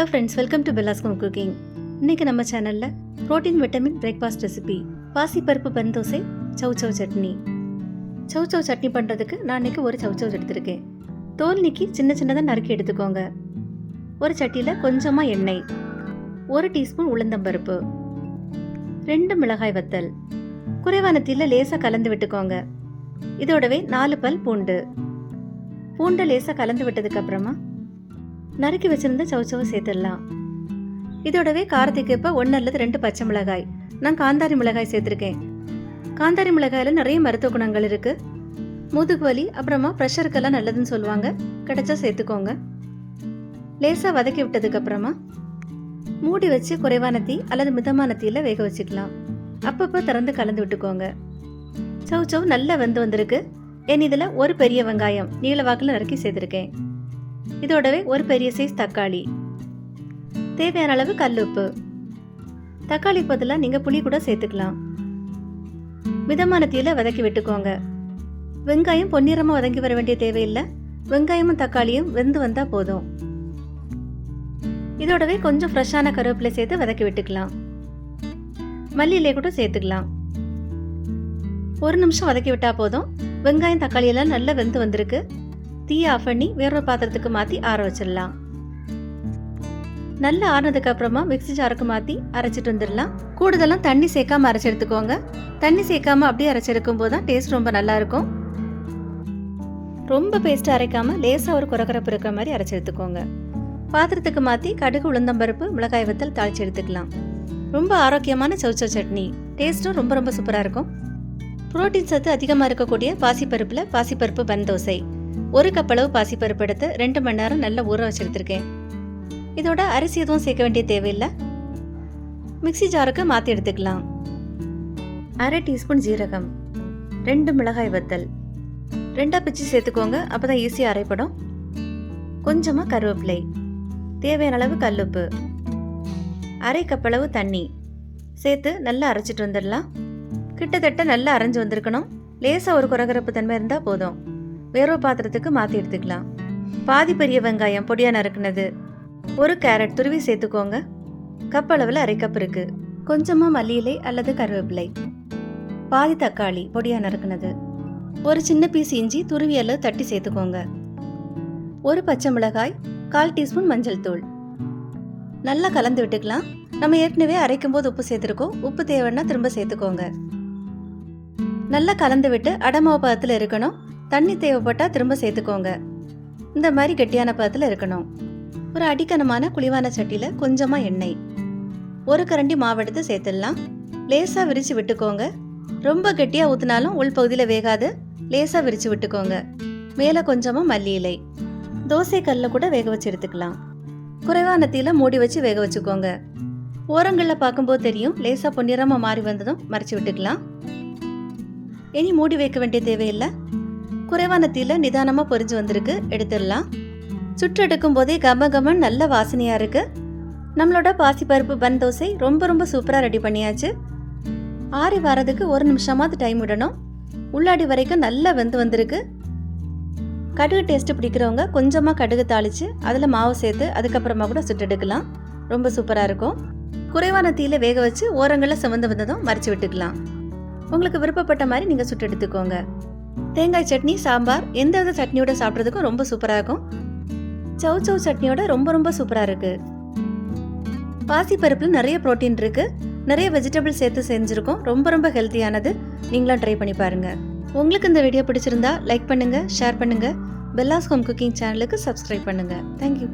Hello friends welcome to பெல்லாஸ்கம் cooking இன்னைக்கு நம்ம சேனலில் புரோட்டீன் விட்டமின் பிரேக்ஃபாஸ்ட் ரெசிபி பாசிப்பருப்பு பன் தோசை சவு சட்னி. சவு சவு சட்னி பண்ணுறதுக்கு நான் இன்னைக்கு ஒரு சவு சவு எடுத்திருக்கேன். தோல் நீக்கி சின்ன சின்னதாக நறுக்கி எடுத்துக்கோங்க. ஒரு சட்டியில் கொஞ்சமாக எண்ணெய் ஒரு டீஸ்பூன் உளுந்தம்பருப்பு ரெண்டு மிளகாய் வத்தல். குறைவான தீல லேசாக கலந்து விட்டுக்கோங்க. இதோடவே நாலு பல் பூண்டு. பூண்டை லேசாக கலந்து விட்டதுக்கப்புறமா நறுக்கி வச்சிருந்த சவுச்சவை சேர்த்துடலாம். இதோடவே காரத்துக்கு இப்போ ஒன்று அல்லது ரெண்டு பச்சை மிளகாய். நான் காந்தாரி மிளகாய் சேர்த்துருக்கேன். காந்தாரி மிளகாயில் நிறைய மருத்துவ குணங்கள் இருக்குது முதுகு வலி அப்புறமா ப்ரெஷருக்கெல்லாம் நல்லதுன்னு சொல்லுவாங்க. கிடைச்சா சேர்த்துக்கோங்க. லேசாக வதக்கி விட்டதுக்கப்புறமா மூடி வச்சு குறைவான தீ அல்லது மிதமான தீயில் வேக வச்சுக்கலாம். அப்பப்போ திறந்து கலந்து விட்டுக்கோங்க. சவு சவு நல்லா வெந்து வந்திருக்கு. என் இதில் ஒரு பெரிய வெங்காயம் நீள வாக்கில் நறுக்கி சேர்த்துருக்கேன். இதோடவே ஒரு பெரிய சைஸ் தக்காளி. தேவையான அளவு கல்லுப்பு. தக்காளி பதிலாக நீங்கள் புளி கூட சேர்த்துக்கலாம். மிதமான தீயில் வதக்கி விட்டுக்கோங்க. வெங்காயம் பொன்னிறமாக வதங்கி வர வேண்டிய தேவையில்லை. வெங்காயமும் தக்காளியும் வெந்து வந்தால் போதும். இதோடவே கொஞ்சம் ஃப்ரெஷ்ஷான கருவேப்பிலை சேர்த்து வதக்கி விட்டுக்கலாம். மல்லியிலே கூட சேர்த்துக்கலாம். ஒரு நிமிஷம் வதக்கி விட்டால் போதும். வெங்காயம் தக்காளி எல்லாம் நல்லா வெந்து வந்திருக்கு. தீயை ஆஃப் பண்ணி வேறொரு பாத்திரத்துக்கு மாற்றி ஆற வச்சிடலாம். நல்லா ஆறினதுக்கு அப்புறமா மிக்ஸி ஜாருக்கு மாற்றி அரைச்சிட்டு வந்துடலாம். கூடுதலாக தண்ணி சேர்க்காம அரைச்சி எடுத்துக்கோங்க. தண்ணி சேர்க்காம அப்படியே அரைச்செடுக்கும் போது தான் டேஸ்ட் ரொம்ப நல்லா இருக்கும். ரொம்ப பேஸ்ட் அரைக்காம லேசாக ஒரு குறக்குறப்பு இருக்கிற மாதிரி அரைச்சி எடுத்துக்கோங்க. பாத்திரத்துக்கு மாற்றி கடுகு உளுந்தம்பருப்பு மிளகாய் வத்தல் தாளிச்சு எடுத்துக்கலாம். ரொம்ப ஆரோக்கியமான சவுச்சோ சட்னி. டேஸ்ட்டும் ரொம்ப ரொம்ப சூப்பராக இருக்கும். புரோட்டீன் சத்து அதிகமாக இருக்கக்கூடிய பாசிப்பருப்பில் பாசிப்பருப்பு பன் தோசை. ஒரு கப் அளவு பாசிப்பருப்பு எடுத்து ரெண்டு மணி நேரம் நல்லா ஊற வச்சுருத்துருக்கேன் இதோட அரிசி எதுவும் சேர்க்க வேண்டிய தேவையில்லை. மிக்சி ஜாருக்கு மாற்றி எடுத்துக்கலாம். அரை டீஸ்பூன் ஜீரகம் ரெண்டு மிளகாய் வத்தல் ரெண்டாக பிச்சு சேர்த்துக்கோங்க அப்போ தான் ஈஸியாக அரைப்படும். கொஞ்சமாக கருவேப்பிலை தேவையான அளவு கல்லுப்பு அரை கப் அளவு தண்ணி சேர்த்து நல்லா அரைச்சிட்டு வந்துடலாம். கிட்டத்தட்ட நல்லா அரைஞ்சு வந்திருக்கணும். லேசாக ஒரு குறகரப்பு தன்மை இருந்தால் போதும். வேறொரு பாத்திரத்துக்கு மாற்றி எடுத்துக்கலாம். பாதி பெரிய வெங்காயம் பொடியாக நறுக்குனது. ஒரு கேரட் துருவி சேர்த்துக்கோங்க. கப் அளவில் அரை கப் இருக்கு. கொஞ்சமாக மல்லியிலை அல்லது கருவேப்பிலை. பாதி தக்காளி பொடியாக நறுக்குனது. ஒரு சின்ன பீஸ் இஞ்சி துருவி அல்லது தட்டி சேர்த்துக்கோங்க. ஒரு பச்சை மிளகாய் கால் டீஸ்பூன் மஞ்சள் தூள். நல்லா கலந்து விட்டுக்கலாம். நம்ம ஏற்கனவே அரைக்கும் போது உப்பு சேர்த்துருக்கோம். உப்பு தேவைன்னா திரும்ப சேர்த்துக்கோங்க. நல்லா கலந்து விட்டு அடமாவு பதத்தில் இருக்கணும். தண்ணி தேவைப்பட்டால் திரும்ப சேர்த்துக்கோங்க. இந்த மாதிரி கெட்டியான பதத்தில் இருக்கணும். ஒரு அடிக்கனமான குழிவான சட்டியில் கொஞ்சமாக எண்ணெய். ஒரு கரண்டி மாவெடுத்து சேர்த்துடலாம். லேசாக விரித்து விட்டுக்கோங்க. ரொம்ப கெட்டியாக ஊற்றினாலும் உள்பகுதியில் வேகாது. லேசாக விரித்து விட்டுக்கோங்க. மேலே கொஞ்சமாக மல்லி இலை. தோசை கல்லில் கூட வேக வச்சு எடுத்துக்கலாம். குறைவான தீயில் மூடி வச்சு வேக வச்சுக்கோங்க. ஓரங்களில் பார்க்கும்போது தெரியும். லேசாக பொன்னிறமாக மாறி வந்ததும் மறைச்சி விட்டுக்கலாம். இனி மூடி வைக்க வேண்டிய தேவையில்லை. குறைவான தீல நிதானமாக பொரிஞ்சு வந்திருக்கு. எடுத்துடலாம். சுற்று எடுக்கும் போதே கம கமன் நல்ல வாசனையாக இருக்கு. நம்மளோட பாசிப்பருப்பு பன் தோசை ரொம்ப ரொம்ப சூப்பராக ரெடி பண்ணியாச்சு. ஆறி வரதுக்கு ஒரு நிமிஷமாவது டைம் விடணும். உள்ளாடி வரைக்கும் நல்லா வெந்து வந்திருக்கு. கடுகு டேஸ்ட்டு பிடிக்கிறவங்க கொஞ்சமாக கடுகு தாளித்து அதில் மாவு சேர்த்து அதுக்கப்புறமா கூட சுட்டு எடுக்கலாம் ரொம்ப சூப்பராக இருக்கும். குறைவான தீயில வேக வச்சு ஓரங்களில் சிவந்து வந்ததும் மறைச்சி விட்டுக்கலாம். உங்களுக்கு விருப்பப்பட்ட மாதிரி நீங்கள் சுட்டு எடுத்துக்கோங்க தேங்காய் சட்னி சாம்பார் எந்த வித சட்னியோட சாப்பிட்றதுக்கும் ரொம்ப சூப்பராக இருக்கும். சவு சவு சட்னியோட ரொம்ப ரொம்ப சூப்பராக இருக்கு. பாசி பருப்பில் நிறைய புரோட்டீன் இருக்கு. நிறைய வெஜிடபிள் சேர்த்து செஞ்சுருக்கோம். ரொம்ப ரொம்ப ஹெல்த்தியானது நீங்களும் ட்ரை பண்ணி பாருங்க. உங்களுக்கு இந்த வீடியோ பிடிச்சிருந்தா லைக் பண்ணுங்க ஷேர் பண்ணுங்க. பெல்லாஸ் ஹோம் குக்கிங் சேனலுக்கு சப்ஸ்கிரைப் பண்ணுங்க தேங்க்யூ